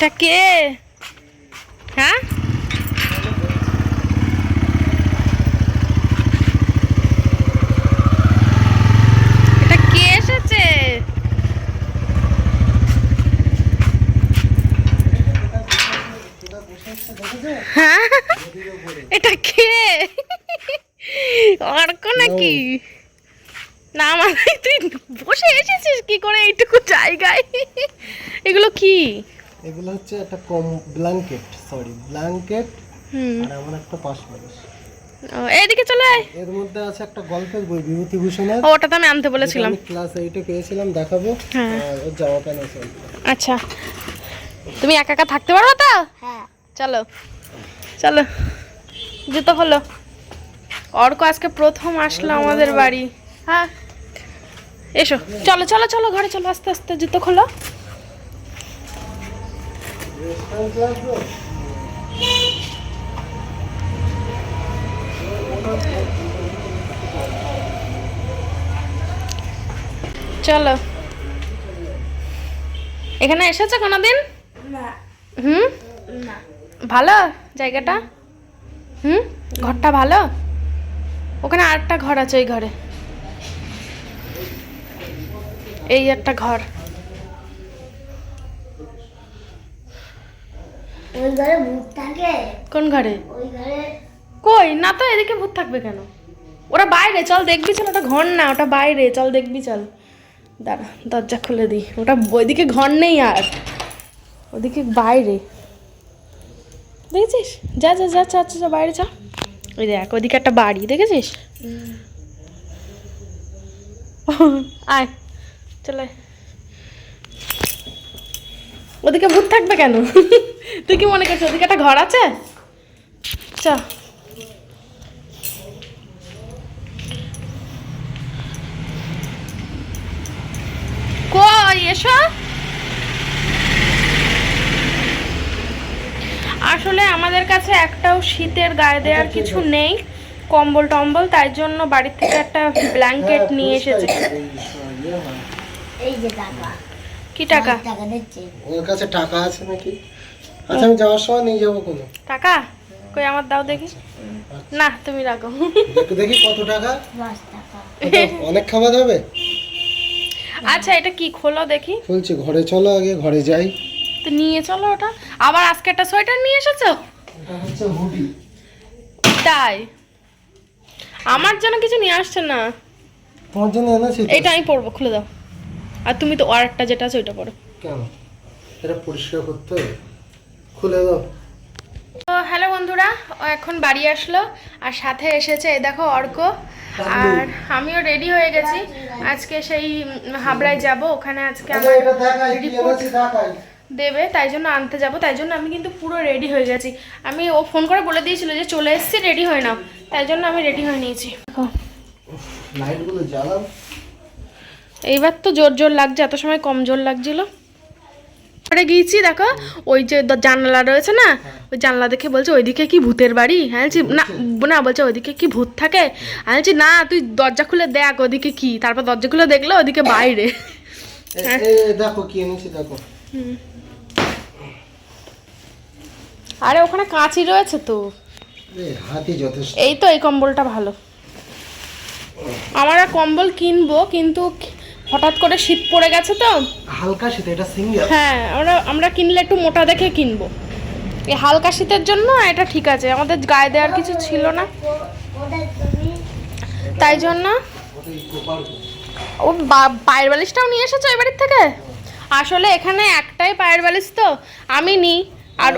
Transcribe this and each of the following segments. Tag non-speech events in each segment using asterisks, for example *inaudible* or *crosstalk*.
এটা কে? হ্যাঁ? এটা কে এসেছে? হ্যাঁ? এটা কে? অর্ক নাকি? না মানে তুই বসে এসেছিস কি করে এইটুকু জায়গায়? এগুলো কি? এগুলো হচ্ছে একটা কম ব্ল্যাঙ্কেট সরি ব্ল্যাঙ্কেট আর এমন একটা পাশ বালিশ এইদিকে চলে আয়। এর মধ্যে আছে একটা গল্পের বই বিভূতিভূষণের। ওটা তো আমি আনতে বলেছিলাম। ক্লাস এইটে পেয়েছিলাম দেখাবো। হ্যাঁ। আর ওর জামা প্যান্ট আছে। আচ্ছা। তুমি একা একা থাকতে পারো তো? হ্যাঁ। চলো। চলো। জুতো হলো অর্ক আজকে প্রথম আসলো আমাদের বাড়ি। হ্যাঁ। এসো। চলো চলো চলো ঘরে চলো আস্তে আস্তে জুতো খোলো। চলো। এখানে এসেছ কোনোদিন? হুম? ভালো জায়গাটা? হুম? ঘরটা ভালো? ওখানে আরেকটা ঘর আছে ওই ঘরে। এই একটা ঘর। ওই ঘরে ভূত থাকে। কোন ঘরে? ওই ঘরে। কই? না তো এদিকে ভূত থাকবে কেন? ওরা বাইরে চল দেখবি চল ওটা ঘর না ওটা বাইরে চল দেখবি চল। দাঁড়া দরজা খুলে দিই। ওটা ওইদিকে ঘর নেই আর। ওদিকে বাইরে। দেখেছিস? যা যা যা চা চা, বাইরে চা ওই দেখ ওদিকে একটা বাড়ি দেখেছিস? আয় চলে। ওদিকে ভূত থাকবে কেন? তুই কি মনে করছিস ওদিকে একটা ঘর আছে? চ। কই এসো। আসলে আমাদের কাছে একটাও শীতের গায়ে দেওয়ার কিছু নেই কম্বল টম্বল তাই জন্য বাড়ির থেকে একটা ব্ল্যাঙ্কেট নিয়ে এসেছে। এই যে টাকা কি টাকা? টাকা ওর কাছে টাকা আছে নাকি? আচ্ছা আমি যাওয়ার সময় নিয়ে যাব কোনো। টাকা? কই আমার দাও দেখি। না তুমি রাখো। দেখি দেখি কত টাকা? অনেক খাবার হবে? আচ্ছা এটা কি খোলো দেখি। বলছি ঘরে চলো আগে ঘরে যাই। তো নিয়ে চলো ওটা। আবার আজকে একটা সোয়েটার নিয়ে এসেছ? এটা তাই? আমার জন্য কিছু নিয়ে আসছে না? তোমার জন্য এনেছি এটা আমি পরবো খুলে দাও। আর তুমি তো আর একটা যেটা আছে ওইটা পরো কেন? এটা পরিষ্কার করতে হবে। খুলে দাও। তো হ্যালো বন্ধুরা ও এখন বাড়ি আসলো আর সাথে এসেছে এই দেখো অর্ক। আর আমিও রেডি হয়ে গেছি। আজকে সেই হাবড়ায় যাব ওখানে আজকে আচ্ছা আমার এটা দেখাই কি report দেখাই। দেবে তাই জন্য আনতে যাব তাই জন্য আমি কিন্তু পুরো রেডি হয়ে গেছি। আমি ও ফোন করে বলে দিয়েছিল যে চলে এসেছি রেডি হয়ে নাও। তাই জন্য আমি রেডি হয়ে নিয়েছি। দেখো লাইটগুলো জ্বালাও। এইবার তো জোর জোর লাগছে এত সময় কম জোর লাগছিল। পরে গিয়েছি দেখো ওই যে জানলা রয়েছে না ওই জানলা দেখে বলছে ওইদিকে কি ভূতের বাড়ি? হ্যাঁ না না বলছে ওইদিকে কি ভূত থাকে? আমি বলছি না তুই দরজা খুলে দেখ ওদিকে কি। তারপর দরজা খুলে দেখল ওদিকে বাইরে। এ- এ দেখো কি এনেছি দেখো। আরে ওখানে কাঁচি রয়েছে তো। হাতি যথেষ্ট। এই তো এই কম্বলটা ভালো। আমার কম্বল কিনবো কিন্তু হঠাৎ করে শীত পড়ে গেছে তো? হালকা শীত এটা সিঙ্গেল? হ্যাঁ আমরা আমরা কিনলে একটু মোটা দেখে কিনবো। এই হালকা শীতের জন্য এটা ঠিক আছে আমাদের গায়ে দেওয়ার কিছু ছিল না। তাই জন্য ও পায়ের বালিশটাও নিয়ে এসেছ এবারের থেকে? আসলে এখানে একটাই পায়ের বালিশ তো আমি নিই আর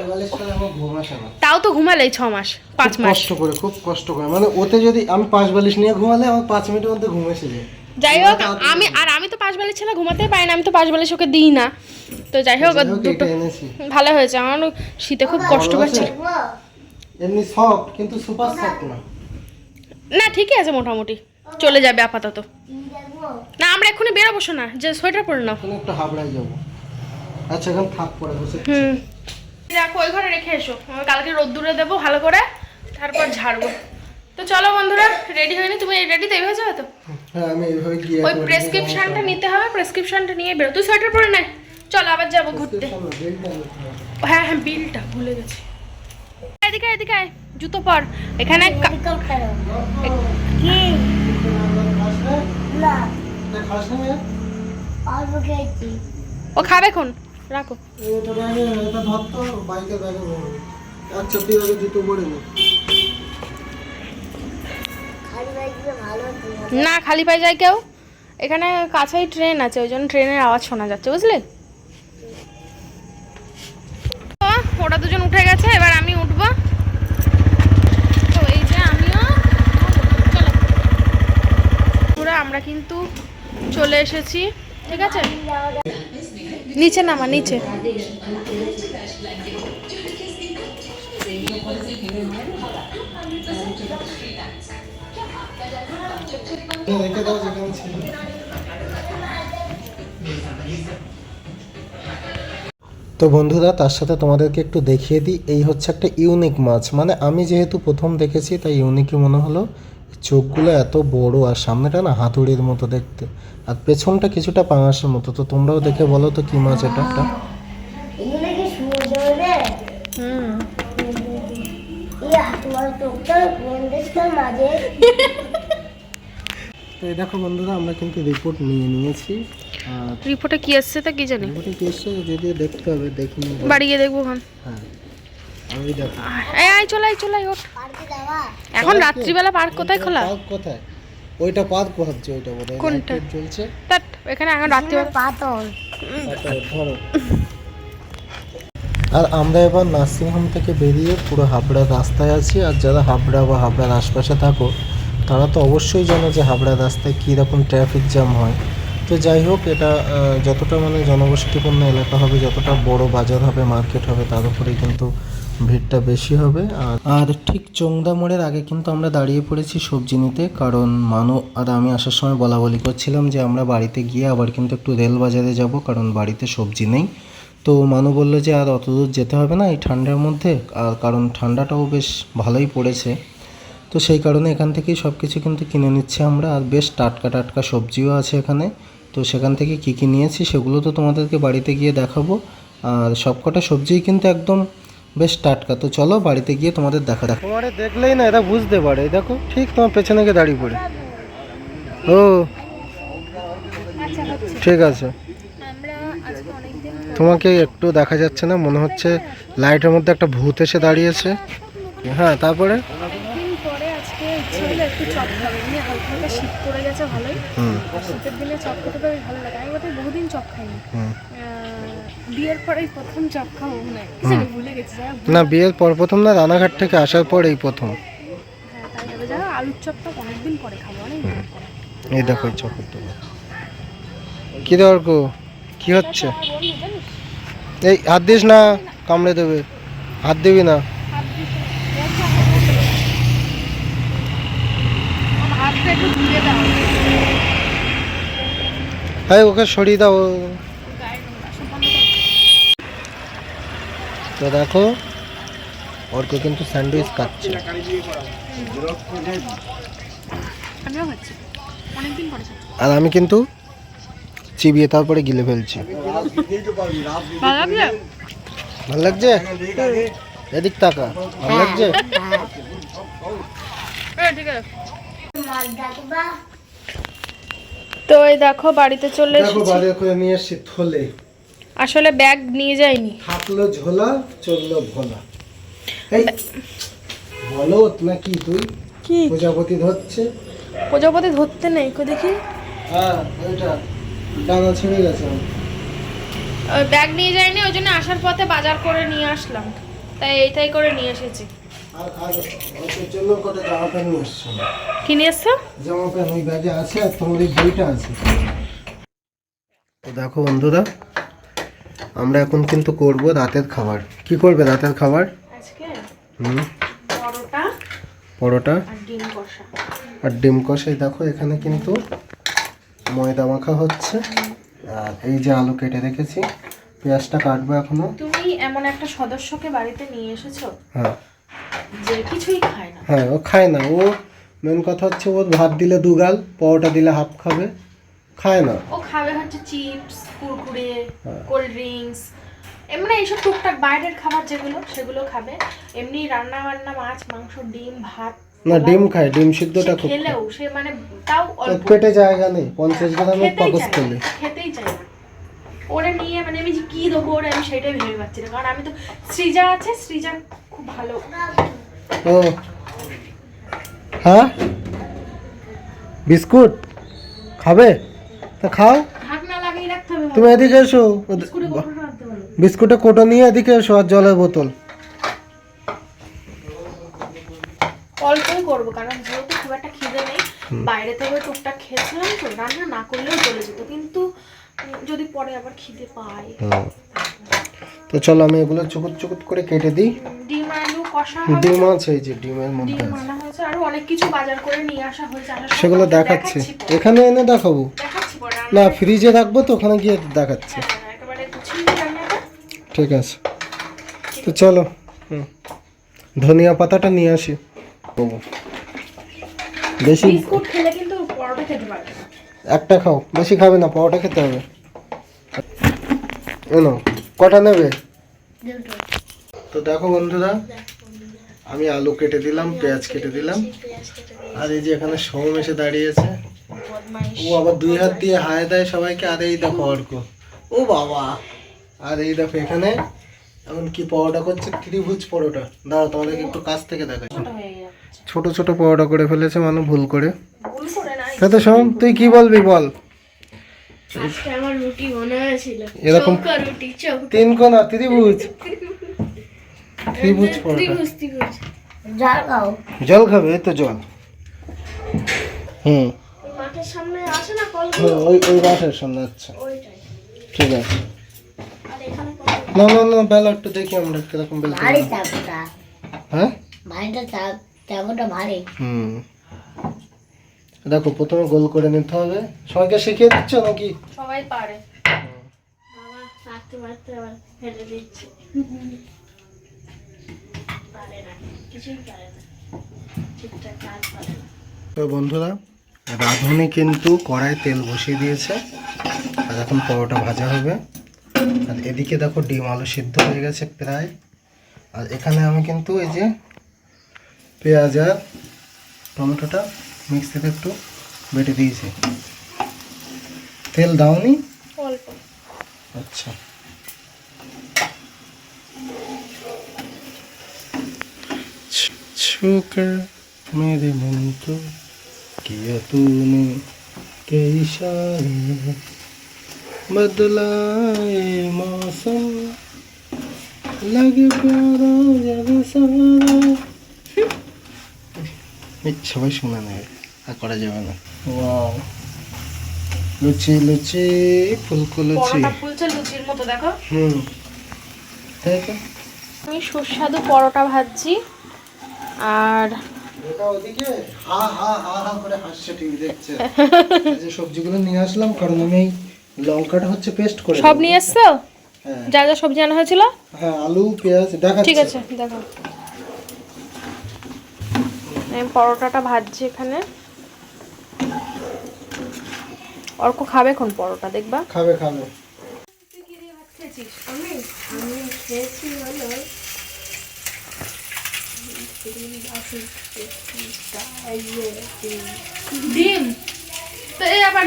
তাও তো ঘুমালেই ছ মাস পাঁচ মাস। কষ্ট করে খুব কষ্ট করে। মানে ওতে যদি আমি পাঁচ বালিশ নিয়ে ঘুমালে আমার পাঁচ মিনিটের মধ্যে ঘুম এসে যায় যাই হোক আমি আর আমি তো পাঁচ বালিশ ছেলে ঘুমাতেই পারি না আমি তো পাঁচ বালিশ ওকে দিই না। তো যাই হোক দুটো ভালো হয়েছে আমার শীতে খুব কষ্ট পাচ্ছে এমনি সফট কিন্তু সুপার সফট না। না ঠিকই আছে মোটামুটি চলে যাবে আপাতত। না আমরা এক্ষুনি বেরোবো না যে সোয়েটার পরে নাও। একটু হাবড়ায় যাব। আচ্ছা এখন থাক পরে বসে হুম। দেখো ওই ঘরে রেখে এসো আমি কালকে রোদ্দুরে দেবো ভালো করে তারপর ঝাড়বো। তো চলো বন্ধুরা রেডি হয়নি তুমি রেডি তো এইভাবে যাবে তো? হ্যাঁ আমি এইভাবে গিয়ে ওই প্রেসক্রিপশনটা নিতে হবে প্রেসক্রিপশনটা নিয়ে বেরো। তুই সোয়েটার পরে নে। চলো আবার যাব ঘুরতে। হ্যাঁ হ্যাঁ বিলটা ভুলে গেছি। এদিকে এদিকে আয়, জুতো পর। এখানে কা- না। ও খাবে কোন রাখো। এটা ব্যাগে এটা ধর বাইকের ব্যাগে আচ্ছা তুই আগে জুতো পরে নে। না, খালি পায়ে যায় কেউ? এখানে কাছেই ট্রেন আছে, ওই জন্য ট্রেনের আওয়াজ শোনা যাচ্ছে, বুঝলে? ওরা দুজন উঠে গেছে, এবার আমি উঠবো। তো এই যে আমিও আমরা কিন্তু চলে এসেছি, ঠিক আছে? নিচে নামা, নিচে। রেখে দাও যেখানে ছিল। তো বন্ধুরা তার সাথে তোমাদেরকে একটু দেখিয়ে দিই এই হচ্ছে একটা ইউনিক মাছ। মানে আমি যেহেতু প্রথম দেখেছি তাই ইউনিকই মনে হলো চোখগুলো এত বড় আর সামনেটা না হাতুড়ির মতো দেখতে। আর পেছনটা কিছুটা পাঙাশের মতো। তো তোমরাও দেখে বলো তো কি মাছ এটা একটা। হুম। *laughs* তো এই দেখো বন্ধুরা আমরা কিন্তু রিপোর্ট নিয়ে নিয়েছি। আর রিপোর্টে কি এসছে তা কি জানি? রিপোর্টে কি এসছে যদিও দেখতে হবে দেখিনি। বাড়ি গিয়ে দেখব খান হ্যাঁ আমি দেখো। এই আয় চলাই চলাই ওঠ। পার্কে যাওয়া। এখন রাত্রিবেলা পার্ক কোথায় খোলা? পার্ক কোথায়? ওইটা পার্ক ভাবছি ওইটা বোধহয় কোনটা? জ্বলছে তাট এখানে এখন রাত্রিবেলা পাতল ধরো। আর আমরা এবার নার্সিংহোম থেকে বেরিয়ে পুরো হাবড়ার রাস্তায় আছি আর যারা হাবড়া বা হাবড়ার আশপাশে থাকো তারা তো অবশ্যই জানে যে হাবড়া রাস্তায় কী রকম ট্রাফিক জ্যাম হয়। তো যাই হোক, এটা যতটা মানে জনবসতিপূর্ণ এলাকা হবে, যতটা বড় বাজার হবে মার্কেট হবে, তার উপরেই কিন্তু ভিড়টা বেশি হবে। আর আর ঠিক চোংদা মোড়ের আগে কিন্তু আমরা দাঁড়িয়ে পড়েছি সবজি নিতে, কারণ মানু আর আমি আসার সময় বলা বলি করছিলাম যে আমরা বাড়িতে গিয়ে আবার কিন্তু একটু রেল বাজারে যাব, কারণ বাড়িতে সবজি নেই। তো মানু বলল যে আর অত দূর যেতে হবে না এই ঠান্ডার মধ্যে, আর কারণ ঠান্ডাটাও বেশ ভালোই পড়েছে। তো সেই কারণে এখান থেকেই সব কিছু কিন্তু কিনে নিচ্ছি আমরা। আর বেশ টাটকা টাটকা সবজিও আছে এখানে। তো সেখান থেকে কী কী নিয়েছি সেগুলো তো তোমাদেরকে বাড়িতে গিয়ে দেখাবো। আর সবকটা সবজিই কিন্তু একদম বেশ টাটকা। তো চলো বাড়িতে গিয়ে তোমাদের দেখা দেখো তোমার দেখলেই না এটা বুঝতে পারে। দেখো, ঠিক তোমার পেছনে গিয়ে দাঁড়িয়ে পড়ে। ও, ঠিক আছে। তোমাকে একটু দেখা যাচ্ছে না, মনে হচ্ছে লাইটের মধ্যে একটা ভূত এসে দাঁড়িয়েছে। হ্যাঁ তারপরে অনেকদিন পরে আজকে ইচ্ছে হলো একটু চপ খাব শীত পড়ে গেছে ভালোই। শীতের দিনে চপ খেতে তো ভালো লাগে। আমি বোধহয় বহুদিন চপ খাইনি। বিয়ের পরেই প্রথম চপ খাব মনে হয়। ভুলে গেছি না বিয়ের পর প্রথম না রানাঘাট থেকে আসার পর এই প্রথম। হ্যাঁ তাই আলুর চপটা অনেকদিন পরে খাব অনেক এই দেখো এই কি দরক কি হচ্ছে? এই হাত দিস না কামড়ে দেবে। হাত দিবি না হাত দিস না। দেখ না, আমার হাতটা একটু ধুয়ে দাও হ্যাঁ ওকে সরিয়ে দাও। তো দেখো অর্ক কিন্তু স্যান্ডউইচ খাচ্ছে। আর আমি কিন্তু চিবিয়ে তারপরে গিলে ফেলছি। ভালো লাগছে? এদিক তাকা ভালো লাগছে? হ্যাঁ। ঠিক আছে মাছ ডাকবা তো এই দেখো বাড়িতে চলে দেখো বাড়ি করে নিয়ে এসছি থলে। আসলে ব্যাগ নিয়ে যাইনি। থাকল ঝোলা চলল ভোলা। এই বলো না কি তুই? কি? প্রজাপতি ধরছে। প্রজাপতি ধরতে নেই কো দেখি। হ্যাঁ ওইটা ডানা ছেড়ে গেছে ব্যাগ নিয়ে যাইনি ওই জন্য আসার পথে বাজার করে নিয়ে আসলাম। তাই এইটাই করে নিয়ে এসেছি। আর আর ওর জন্য কটা জামা প্যান্ট নিয়ে এসছি? কি নিয়ে এসছো? জামা প্যান্ট ওই ব্যাগে আছে আর তোমার এই বইটা আছে। তো দেখো বন্ধুরা আমরা এখন কিন্তু করব রাতের খাবার। কি করবে রাতের খাবার? আজকে হুম? পরোটা পরোটা? আর ডিম কষা। আর ডিম কষাই দেখো এখানে কিন্তু ময়দা মাখা হচ্ছে। আর এই যে আলু কেটে রেখেছি পেঁয়াজটা কাটবো এখনও। তুমি এমন একটা সদস্যকে বাড়িতে নিয়ে এসেছ? হ্যাঁ। যে কিছুই খায় না। হ্যাঁ ও খায় না। ও মেন কথা হচ্ছে ও ভাত দিলে দুগাল পরোটা দিলে হাফ খাবে। খায় না। ও খাবে হচ্ছে চিপস কুরকুরে হ্যাঁ। কোল্ড ড্রিঙ্কস এমনি এইসব টুকটাক বাইরের খাবার যেগুলো সেগুলো খাবে। এমনি রান্না বান্না মাছ মাংস ডিম ভাত না ডিম খায় ডিম সিদ্ধটা খুব খেলেও সে মানে তাও অল্প। পেটে জায়গা নেই পঞ্চাশ গ্রামের পাকস্থলী। খেতেই চায় না। ওরে নিয়ে মানে আমি যে কি দেবো ওরে আমি সেটাই ভেবে পাচ্ছি না। কারণ আমি তো সৃজা আছে সৃজা খুব ভালো। ও। হ্যাঁ? বিস্কুট? খাবে? তা খাও। তুমি এদিকে এসো। বিস্কুটে কোটো নিয়ে এদিকে এসো আর জলের বোতল। অল্পই করব কারণ যেহেতু খুব একটা খিদে নেই বাইরে থেকে টুকটাক খেয়েছিলাম তো রান্না না করলেও চলে যেত। কিন্তু যদি পরে আবার খিদে পাই। তো চলো আমি এগুলো চুকুত চুকুত করে কেটে দিই। ডিম আলু কষা ডিম আছে এই যে ডিমের মধ্যে আছে। আরও অনেক কিছু বাজার করে নিয়ে আসা হয়েছে। সেগুলো দেখাচ্ছি। এখানে এনে দেখাবো। না ফ্রিজে রাখব তো ওখানে গিয়ে দেখাচ্ছি। হ্যাঁ, রান্নাটা। ঠিক আছে। তো চলো হুম। ধনিয়া পাতাটা নিয়ে আসি। বেশি বিস্কুট খেলে কিন্তু পরোটা খেতে পারবে একটা খাও বেশি খাবে না পাওয়াটা খেতে হবে। এনো কটা নেবে? তো দেখো বন্ধুরা আমি আলু কেটে দিলাম পেঁয়াজ কেটে দিলাম। আর এই যে এখানে সোম এসে দাঁড়িয়েছে ও আবার দুই হাত দিয়ে হায় দেয় সবাইকে আর এই দেখো অর্ক। ও বাবা। আর এই দেখো এখানে এখন কি পরোটা করছে ত্রিভুজ পরোটা। দাঁড়াও তোমাদেরকে একটু কাছ থেকে দেখাই। ছোট ছোট পরোটা করে ফেলেছে মানে ভুল করে। ভুল করে? না তাতে সোম তুই কি বলবি বল? আজকে আমার রুটি মনে হয়েছিল এরকম রুটি তিন কোনা ত্রিভুজ। ত্রিভুজ ত্রিভুজ ত্রিভুজ। জল খাও। জল খাবে এই তো জল। হুম। মাঠের সামনে আসে না কল ওই ওই বাসের সামনে আচ্ছা ঠিক আছে। আর এখানে না না না বেলা একটু দেখি আমরা কীরকম বেলতে ভারী চাপটা হ্যাঁ? ভারীটা চাপ চাপটা ভারী। হুম। দেখো প্রথমে গোল করে নিতে হবে। সবাইকে শিখিয়ে দিচ্ছ নাকি? সবাই পারে। তো বন্ধুরা রাঁধুনি কিন্তু কড়াই তেল বসিয়ে দিয়েছে। আর এখন পরোটা ভাজা হবে। আর এদিকে দেখো ডিম আলু সিদ্ধ হয়ে গেছে প্রায়। আর এখানে আমি কিন্তু এই যে পেঁয়াজ আর টমেটোটা মিক্সিতে একটু বেটে দিয়েছি তেল দাওনি অল্প अच्छा छूकर मेरे मन को किया तूने के इशारे बदलाए मौसम लगे प्यारा जब सारा এই সবাই শোনা নেবে আর করা যাবে না। লুচি লুচি ফুলকো লুচি। পরোটা ফুলছে লুচির মতো দেখো। হুম। আমি সুস্বাদু পরোটা ভাজছি। আর এটা ওদিকে হা হা হা হা করে হাসছে টিভি দেখছে। *laughs* এই যে সবজিগুলো নিয়ে আসলাম কারণ আমি এই লঙ্কাটা হচ্ছে পেস্ট করে সব নিয়ে এসছো? হ্যাঁ। যা যা সবজি আনা হয়েছিল? হ্যাঁ আলু পেঁয়াজ দেখাচ্ছি। ঠিক আছে দেখো। আমি পরোটাটা ভাজছি এখানে। অর্ক খাবে এখন পরোটা দেখবা? খাবে খাবে। আমি আমি খেয়েছি হলো ডিম। তো এই আবার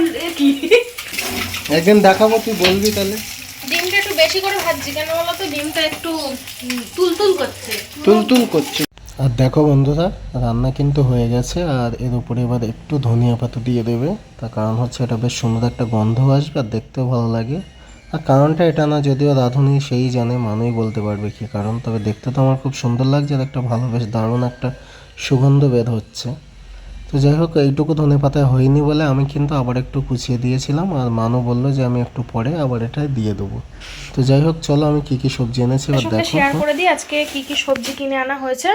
একদিন দেখাবো তুই বলবি তাহলে। ডিমটা একটু বেশি করে ভাজছি কেন বলো তো ডিমটা একটু তুলতুল করছে। তুলতুল করছে। আর দেখো বন্ধুরা রান্না কিন্তু হয়ে গেছে আর এর উপরে এবার একটু ধনিয়া পাতা দিয়ে দেবে। তার কারণ হচ্ছে এটা বেশ সুন্দর একটা গন্ধ আসবে আর দেখতেও ভালো লাগে। আর কারণটা এটা না যদিও রাঁধুনি সেই জানে মানুই বলতে পারবে কি কারণ তবে দেখতে তো আমার খুব সুন্দর লাগছে আর একটা ভালো বেশ দারুণ একটা সুগন্ধ বের হচ্ছে। তো যাই হোক এইটুকু ধনে পাতায় হয়নি বলে আমি কিন্তু আবার একটু কুচিয়ে দিয়েছিলাম আর মানু বলল যে আমি একটু পরে আবার এটা দিয়ে দেবো। তো যাই হোক চলো আমি কি কি সবজি এনেছি এবার দেখো। শেয়ার করে দিই আজকে কি কি সবজি কিনে আনা হয়েছে।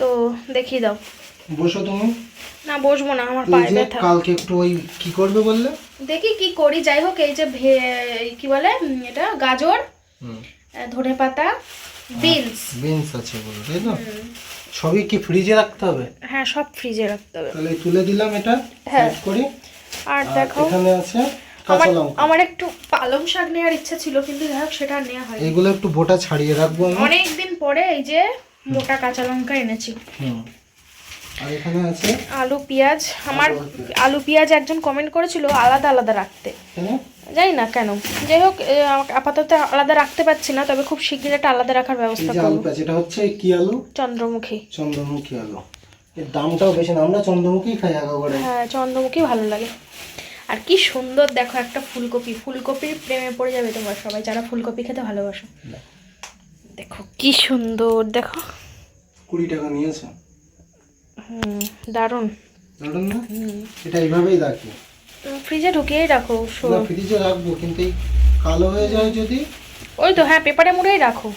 তো দেখিয়ে দাও। বসো তুমি। না বসবো না আমার পায়ে ব্যথা। কালকে একটু ওই কি করবে বললে? দেখি কি করি যাই হোক এই যে কি বলে এটা গাজর ধনে পাতা বিনস। বিনস আছে বলো তাই তো? সবই কি ফ্রিজে রাখতে হবে? হ্যাঁ সব ফ্রিজে রাখতে হবে। তাহলে তুলে দিলাম এটা হ্যাঁ। করি। আর দেখো এখানে আছে কাঁচা আমার লঙ্কা। আমার একটু পালং শাক নেওয়ার ইচ্ছা ছিল কিন্তু যাই হোক সেটা নেওয়া হয় এগুলো একটু বোটা ছাড়িয়ে রাখব আমি। অনেক দিন পরে এই যে মোটা কাঁচা লঙ্কা এনেছি। আর এখানে আছে? আলু পেঁয়াজ। আমার আলু পেঁয়াজ একজন কমেন্ট করেছিল আলাদা আলাদা রাখতে। জানি না কেন। যাই হোক আপাতত আলাদা রাখতে পারছি না তবে খুব শীঘ্রই একটা আলাদা রাখার ব্যবস্থা করব। এটা হচ্ছে কি আলু? চন্দ্রমুখী। চন্দ্রমুখী আলু। এর দামটাও বেশি না। আমরা চন্দ্রমুখী খাই একেবারে হ্যাঁ চন্দ্রমুখী ভালো লাগে। আর কি সুন্দর দেখো একটা ফুলকপি। ফুলকপির প্রেমে পড়ে যাবে তোমরা সবাই যারা ফুলকপি খেতে ভালোবাসো। দেখো কি সুন্দর দেখো। কুড়ি টাকা নিয়েছে। হুম দারুণ। না? এটা এইভাবেই রাখি ফ্রিজে ঢুকিয়েই রাখো না ফ্রিজে রাখব কিন্তু এই কালো হয়ে যায় যদি ওই তো হ্যাঁ পেপারে মুড়েই রাখো।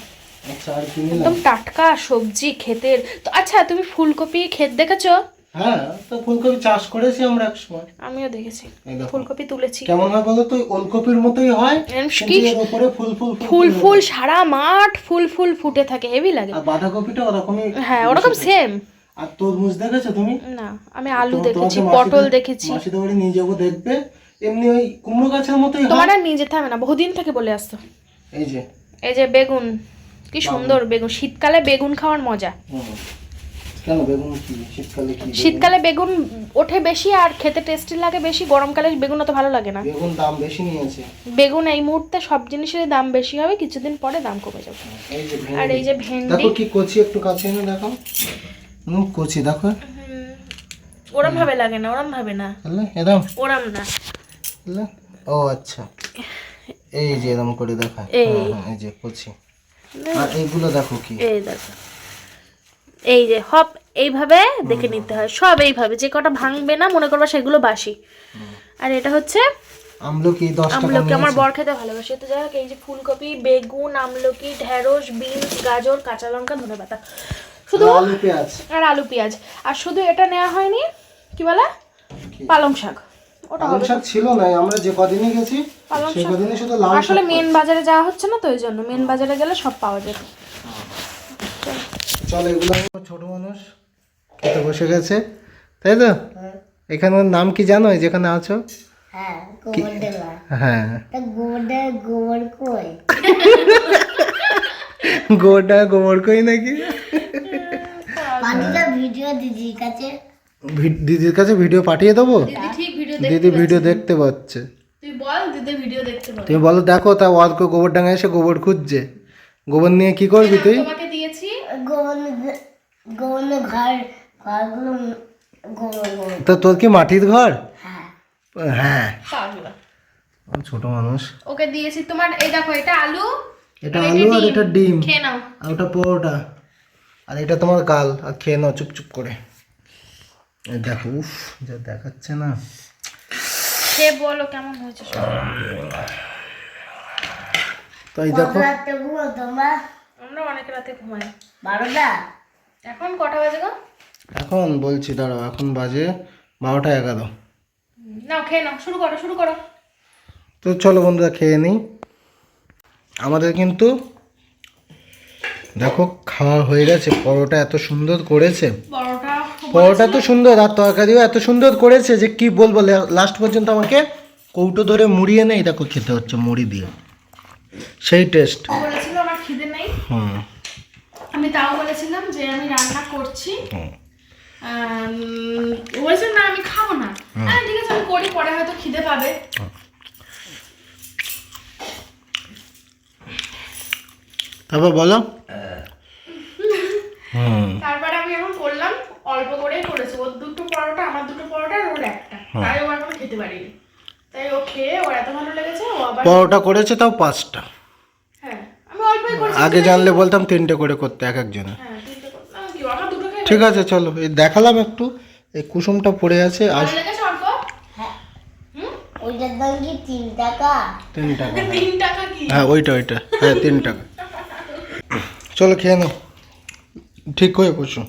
আচ্ছা একদম টাটকা সবজি ক্ষেতের। তো আচ্ছা তুমি ফুলকপি ক্ষেত দেখেছ? হ্যাঁ তো ফুলকপি চাষ করেছি আমরা এক সময়। আমিও দেখেছি। ফুলকপি তুলেছি। কেমন হয় বলো তো? ওলকপির মতোই হয় কিন্তু উপরে ফুল ফুল ফুল ফুল সারা মাঠ ফুল ফুল ফুটে থাকে হেভি লাগে। আর বাঁধাকপিটা ওরকমই হ্যাঁ ওরকম সেম আর তরমুজ দেখেছ তুমি? না আমি আলু দেখেছি পটল দেখেছি। মাসিদের বাড়ি নিয়ে যাব দেখবে। এমনি ওই কুমড়ো গাছের মতোই তোমার আর নিয়ে যেতে হবে না বহুদিন থেকে বলে আসতো এই যে। এই যে বেগুন কি সুন্দর বেগুন। শীতকালে বেগুন খাওয়ার মজা। শীতকালে বেগুন ওঠে বেশি আর খেতে টেস্টি লাগে বেশি। গরমকালে বেগুন অত ভালো লাগে না। বেগুন দাম বেশি নিয়েছে। বেগুন এই মুহূর্তে সব জিনিসের দাম বেশি হবে কিছুদিন পরে দাম কমে যাবে। আর এই যে ভেন্ডি। দেখো কি কচি একটু কাছে এনে দেখো হুম কচি দেখো। ওরম ভাবে লাগে না ওরম ভাবে না। তাহলে এরম। ওরম না। ও আচ্ছা। এই যে এরম করে দেখা। এই। এই যে কচি। আর এইগুলো দেখো কি। এই দেখো। এই যে হপ এইভাবে দেখে নিতে হয়। সব এইভাবে যে কটা ভাঙবে না মনে করবা সেগুলো বাসি। আর এটা হচ্ছে আমলকি দশ টাকা আমলকি আমার। বর খেতে ভালোবাসে। তো যাই হোক এই যে ফুলকপি বেগুন আমলকি ঢেঁড়স বিনস গাজর কাঁচা লঙ্কা ধনে পাতা। শুধু আলু পেঁয়াজ। আর আলু পেঁয়াজ। আর শুধু এটা নেওয়া হয়নি কি বলে? পালং শাক। ওটা পালং শাক ছিল না আমরা যে কদিনই গেছি সেই শুধু লাল আসলে মেন বাজারে যাওয়া হচ্ছে না তো ওই জন্য। মেন বাজারে গেলে সব পাওয়া যাবে চলো এগুলো ছোট মানুষ। খেতে বসে গেছে। তাই তো? এখানের নাম কি জানো? যেখানে আছো? হ্যাঁ হ্যাঁ। গোবর কই? গোটা গোবর কই নাকি? দিদির কাছে। ভি- দিদির কাছে ভিডিও পাঠিয়ে দেবো? দিদি ভিডিও দেখতে পাচ্ছে। তুই বল দিদি ভিডিও দেখতে পাবো তুমি বলো দেখো তা অর্ক গোবর ডাঙা এসে গোবর খুঁজছে। গোবর নিয়ে কি করবি তুই তোমাকে দিয়েছি গোবর গোবর ঘর ঘরগুলো তো তোর কি মাটির ঘর? হ্যাঁ। হ্যাঁ। ছোট মানুষ। ওকে দিয়েছি তোমার এই দেখো এটা আলু। এটা আলু আর এটা ডিম। খেয়ে নাও। আর ওটা পরোটা। আর এটা তোমার গাল আর খেয়ে নাও চুপচুপ করে। দেখো উফ যা দেখাচ্ছে না। খেয়ে বলো কেমন হয়েছে তো এই দেখো। আমরা অনেক রাতে ঘুমাই। বারোটা? এখন কটা বাজে গো? এখন বলছি দাঁড়াও এখন বাজে বারোটা এগারো। নাও খেয়ে নাও শুরু করো শুরু করো। তো চলো বন্ধুরা খেয়ে নিই আমাদের কিন্তু দেখো খাওয়া হয়ে গেছে পরোটা এত সুন্দর করেছে। পরোটা তো সুন্দর আর তরকারিও এত সুন্দর করেছে যে কি বলব লাস্ট পর্যন্ত আমাকে কৌটো ধরে মুড়িয়ে নেই দেখো খেতে হচ্ছে মুড়ি দিয়ে। সেই টেস্ট বলেছিল আমার খিদে নেই হুম আমি তাও বলেছিলাম যে আমি রান্না করছি। আম, না আমি খাব না। হ্যাঁ ঠিক আছে আমি করি পরে হয়তো খিদে পাবে। তারপর বলো। তারপরে আমি এখন করলাম অল্প করেই করেছি। ওর দুটো পরোটা আমার দুটো পরোটা আর ওর একটা। তাই ও এখন খেতে পারিনি। তাই ও খেয়ে ওর এত ভালো লেগেছে ও আবার পরোটা করেছে তাও পাঁচটা হ্যাঁ আমি অল্পই করেছি আগে জানলে বলতাম তিনটে করে করতে এক একজনের। হ্যাঁ ঠিক আছে চলো এই দেখালাম একটু এই কুসুমটা পড়ে আছে দাম কি তিন টাকা? কি? হ্যাঁ ওইটা ওইটা হ্যাঁ তিন টাকা। *laughs* চলো খেয়ে নাও। ঠিক হয়ে বসো